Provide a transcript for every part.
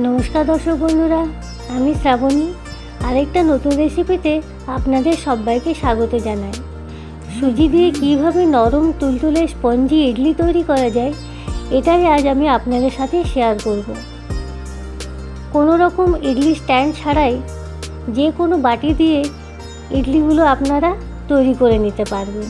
নমস্কার দর্শক বন্ধুরা, আমি শ্রাবণী। আরেকটা নতুন রেসিপিতে আপনাদের সবাইকে স্বাগত জানাই। সুজি দিয়ে কীভাবে নরম তুলতুলে স্পঞ্জি ইডলি তৈরি করা যায়, এটাই আজ আমি আপনাদের সাথে শেয়ার করব। কোনো রকম ইডলি স্ট্যান্ড ছাড়াই যে কোনো বাটি দিয়ে ইডলিগুলো আপনারা তৈরি করে নিতে পারবেন।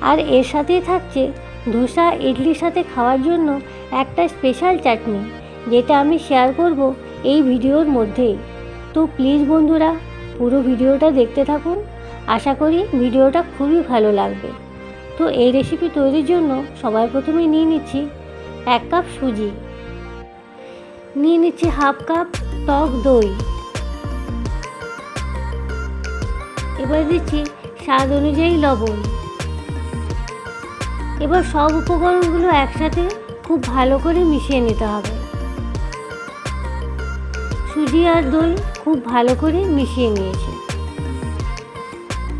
আর এর সাথেই থাকছে ধোসা ইডলির সাথে খাওয়ার জন্য একটা স্পেশাল চাটনি। যেটা আমি শেয়ার করব এই ভিডিওর মধ্যেই। তো প্লিজ বন্ধুরা, পুরো ভিডিওটা দেখতে থাকুন। আশা করি ভিডিওটা খুবই ভালো লাগবে। তো এই রেসিপি তৈরির জন্য সবার প্রথমে নিয়ে নিচ্ছি এক কাপ সুজি। নিয়ে নিচ্ছি হাফ কাপ টক দই। এবার দিচ্ছি স্বাদ অনুযায়ী লবণ। এবার সব উপকরণগুলো একসাথে খুব ভালো করে মিশিয়ে নিতে হবে। সুজি আর দই খুব ভালো করে মিশিয়ে নিয়েছি।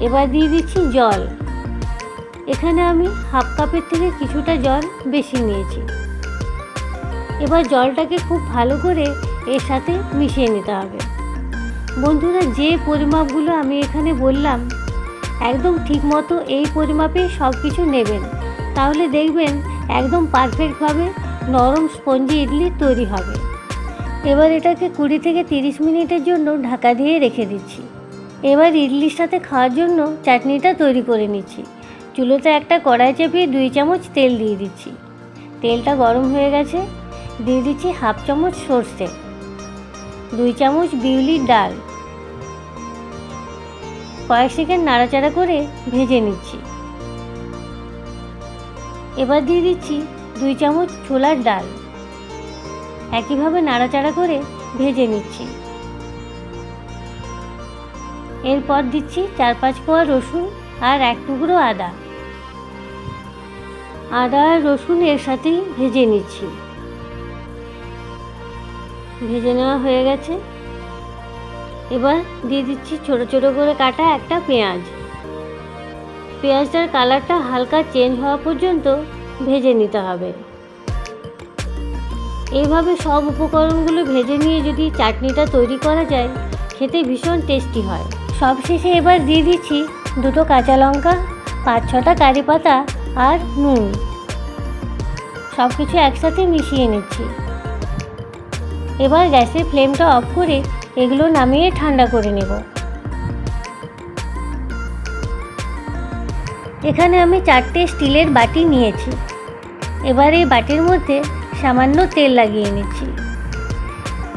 এবার দিয়ে দিচ্ছি জল। এখানে আমি হাফ কাপের থেকে কিছুটা জল বেশি নিয়েছি। এবার জলটাকে খুব ভালো করে এর সাথে মিশিয়ে নিতে হবে। বন্ধুরা, যে পরিমাপগুলো আমি এখানে বললাম, একদম ঠিক মতো এই পরিমাপে সব কিছু নেবেন। তাহলে দেখবেন একদম পারফেক্টভাবে নরম স্পঞ্জি ইডলি তৈরি হবে। এবার এটাকে কুড়ি থেকে তিরিশ মিনিটের জন্য ঢাকা দিয়ে রেখে দিচ্ছি। এবার ইডলির সাথে খাওয়ার জন্য চাটনিটা তৈরি করে নিচ্ছি। চুলোতে একটা কড়াই চেপিয়ে দুই চামচ তেল দিয়ে দিচ্ছি। তেলটা গরম হয়ে গেছে। দিয়ে দিচ্ছি হাফ চামচ সর্ষে। দুই চামচ বিউলির ডাল। কয়েক সেকেন্ড নাড়াচাড়া করে ভেজে নিচ্ছি। এবার দিয়ে দিচ্ছি দুই চামচ ছোলার ডাল। একইভাবে নাড়াচাড়া করে ভেজে নিচ্ছি। এরপর দিচ্ছি চার পাঁচ কোয়া রসুন আর এক টুকরো আদা। আদা আর রসুন এর সাথেই ভেজে নিচ্ছি। ভেজে নেওয়া হয়ে গেছে। এবার দিয়ে দিচ্ছি ছোট ছোট করে কাটা একটা পেঁয়াজ। পেঁয়াজটার কালারটা হালকা চেঞ্জ হওয়া পর্যন্ত ভেজে নিতে হবে। এইভাবে সব উপকরণগুলো ভেজে নিয়ে যদি চাটনিটা তৈরি করা যায়, খেতে ভীষণ টেস্টি হয়। সবশেষে এবার দিয়ে দিচ্ছি দুটো কাঁচা লঙ্কা, পাঁচ ছটা কারি পাতা আর নুন। সব কিছু একসাথে মিশিয়ে নিচ্ছি। এবার গ্যাসের ফ্লেমটা অফ করে এগুলো নামিয়ে ঠান্ডা করে নেব। এখানে আমি চারটে স্টিলের বাটি নিয়েছি। এবার এই বাটির মধ্যে সামান্য তেল লাগিয়ে নিচ্ছি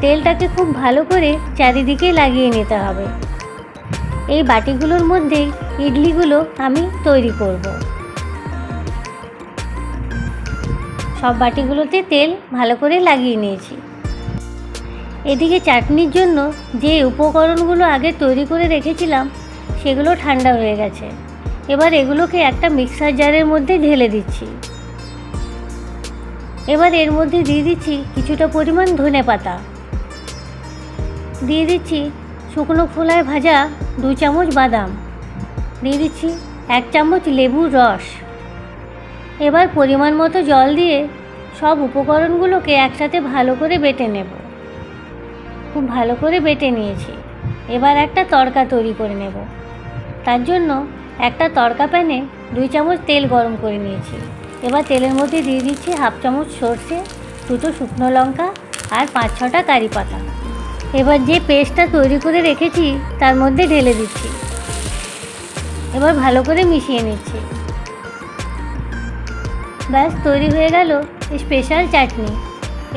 তেলটাকে খুব ভালো করে চারিদিকে লাগিয়ে নিতে হবে। এই বাটিগুলোর মধ্যেই ইডলিগুলো আমি তৈরি করব। সব বাটিগুলোতে তেল ভালো করে লাগিয়ে নিয়েছি। এদিকে চাটনির জন্য যে উপকরণগুলো আগে তৈরি করে রেখেছিলাম, সেগুলো ঠান্ডা হয়ে গেছে। এবার এগুলোকে একটা মিক্সার জারের মধ্যে ঢেলে দিচ্ছি। এবার এর মধ্যে দিয়ে দিচ্ছি কিছুটা পরিমাণ ধনে পাতা। দিয়ে দিচ্ছি শুকনো খোলায় ভাজা দু চামচ বাদাম। দিয়ে দিচ্ছি এক চামচ লেবুর রস। এবার পরিমাণ মতো জল দিয়ে সব উপকরণগুলোকে একসাথে ভালো করে বেটে নেব। খুব ভালো করে বেটে নিয়েছি। এবার একটা তড়কা তৈরি করে নেব। তার জন্য একটা তড়কা প্যানে দুই চামচ তেল গরম করে নিয়েছি। এবার তেলের মধ্যে দিয়ে দিচ্ছি হাফ চামচ সর্ষে, দুটো শুকনো লঙ্কা আর পাঁচ ছটা কারি পাতা। এবার যে পেস্টটা তৈরি করে রেখেছি, তার মধ্যে ঢেলে দিচ্ছি। এবার ভালো করে মিশিয়ে নিচ্ছি। ব্যাস, তৈরি হয়ে গেল স্পেশাল চাটনি।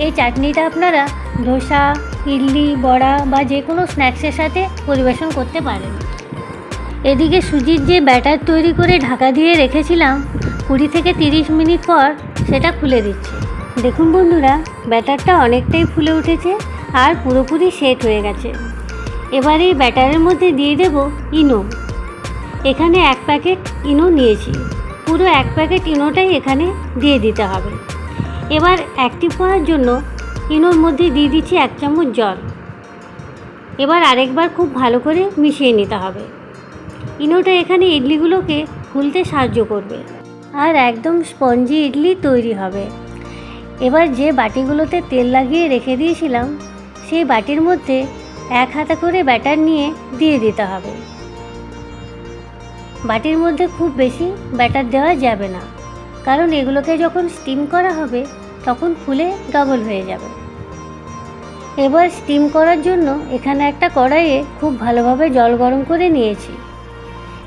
এই চাটনিটা আপনারা ধোসা, ইডলি, বড়া বা যে কোনো স্ন্যাক্সের সাথে পরিবেশন করতে পারেন। এদিকে সুজির যে ব্যাটার তৈরি করে ঢাকা দিয়ে রেখেছিলাম কুড়ি থেকে তিরিশ মিনিট পর সেটা খুলে দিচ্ছি। দেখুন বন্ধুরা, ব্যাটারটা অনেকটাই ফুলে উঠেছে আর পুরোপুরি সেট হয়ে গেছে। এবার এই ব্যাটারের মধ্যে দিয়ে দেব ইনো। এখানে এক প্যাকেট ইনো নিয়েছি। পুরো এক প্যাকেট ইনোটাই এখানে দিয়ে দিতে হবে। এবার অ্যাক্টিভ করার জন্য ইনোর মধ্যে দিয়ে দিচ্ছি এক চামচ জল। এবার আরেকবার খুব ভালো করে মিশিয়ে নিতে হবে। ইনোটা এখানে ইডলিগুলোকে ফুলতে সাহায্য করবে। আর একদম স্পঞ্জি ইডলি তৈরি হবে। এবার যে বাটিগুলোতে তেল লাগিয়ে রেখে দিয়েছিলাম, সেই বাটির মধ্যে এক হাতা করে ব্যাটার নিয়ে দিয়ে দিতে হবে। বাটির মধ্যে খুব বেশি ব্যাটার দেওয়া যাবে না, কারণ এগুলোকে যখন স্টিম করা হবে, তখন ফুলে ডবল হয়ে যাবে। এবার স্টিম করার জন্য এখানে একটা কড়াইয়ে খুব ভালোভাবে জল গরম করে নিয়েছি।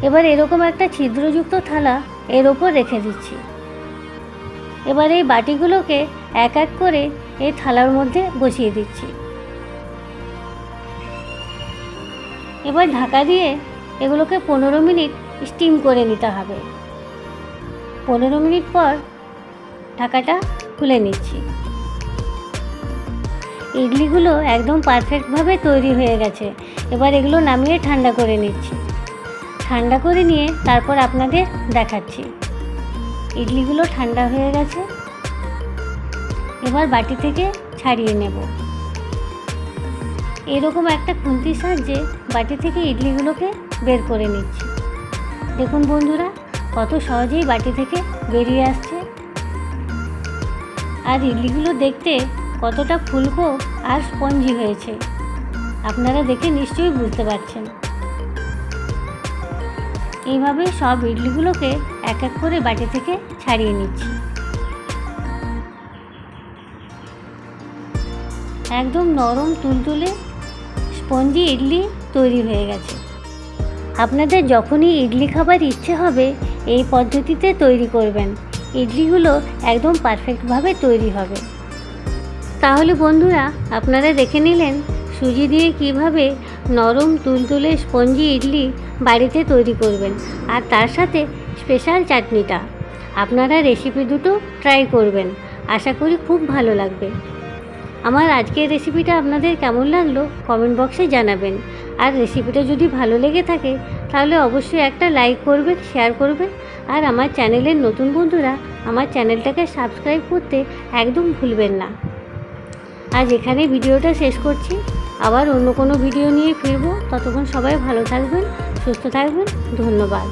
এবার এরকম একটা ছিদ্রযুক্ত থালা এর ওপর রেখে দিচ্ছি। এবার এই বাটিগুলোকে এক এক করে এই থালার মধ্যে বসিয়ে দিচ্ছি। এবার ঢাকা দিয়ে এগুলোকে পনেরো মিনিট স্টিম করে নিতে হবে। পনেরো মিনিট পর ঢাকাটা খুলে নিচ্ছি। ইডলিগুলো একদম পারফেক্টভাবে তৈরি হয়ে গেছে। এবার এগুলো নামিয়ে ঠান্ডা করে নিচ্ছি। ঠান্ডা করে নিয়ে তারপর আপনাদের দেখাচ্ছি। ইডলিগুলো ঠান্ডা হয়ে গেছে। এবার বাটি থেকে ছাড়িয়ে নেব। এরকম একটা খুন্তির সাহায্যে বাটি থেকে ইডলিগুলোকে বের করে নিচ্ছি। দেখুন বন্ধুরা, কত সহজেই বাটি থেকে বেরিয়ে আসছে। আর ইডলিগুলো দেখতে কতটা ফুলকো আর স্পঞ্জি হয়েছে। আপনারা দেখে নিশ্চয়ই বুঝতে পারছেন। এইভাবে সব ইডলিগুলোকে এক এক করে বাটি থেকে ছাড়িয়ে নিচ্ছি। একদম নরম তুলতুলে স্পঞ্জি ইডলি তৈরি হয়ে গেছে। আপনাদের যখনই ইডলি খাবার ইচ্ছে হবে, এই পদ্ধতিতে তৈরি করবেন। ইডলিগুলো একদম পারফেক্টভাবে তৈরি হবে। তাহলে বন্ধুরা, আপনারা দেখে নিলেন সুজি দিয়ে কীভাবে নরম তুলতুলে স্পঞ্জি ইডলি বাড়িতে তৈরি করবেন আর তার সাথে স্পেশাল চাটনিটা। আপনারা রেসিপি দুটো ট্রাই করবেন। আশা করি খুব ভালো লাগবে। আমার আজকের রেসিপিটা আপনাদের কেমন লাগল কমেন্ট বক্সে জানাবেন। আর রেসিপিটা যদি ভালো লেগে থাকে, তাহলে অবশ্যই একটা লাইক করবেন, শেয়ার করবেন। আর আমার চ্যানেলের নতুন বন্ধুরা আমার চ্যানেলটাকে সাবস্ক্রাইব করতে একদম ভুলবেন না। আজ এখানে ভিডিওটা শেষ করছি। আবার অন্য কোনো ভিডিও নিয়ে ফিরবো। ততক্ষণ সবাই ভালো থাকবেন সুস্থ থাকবেন। ধন্যবাদ।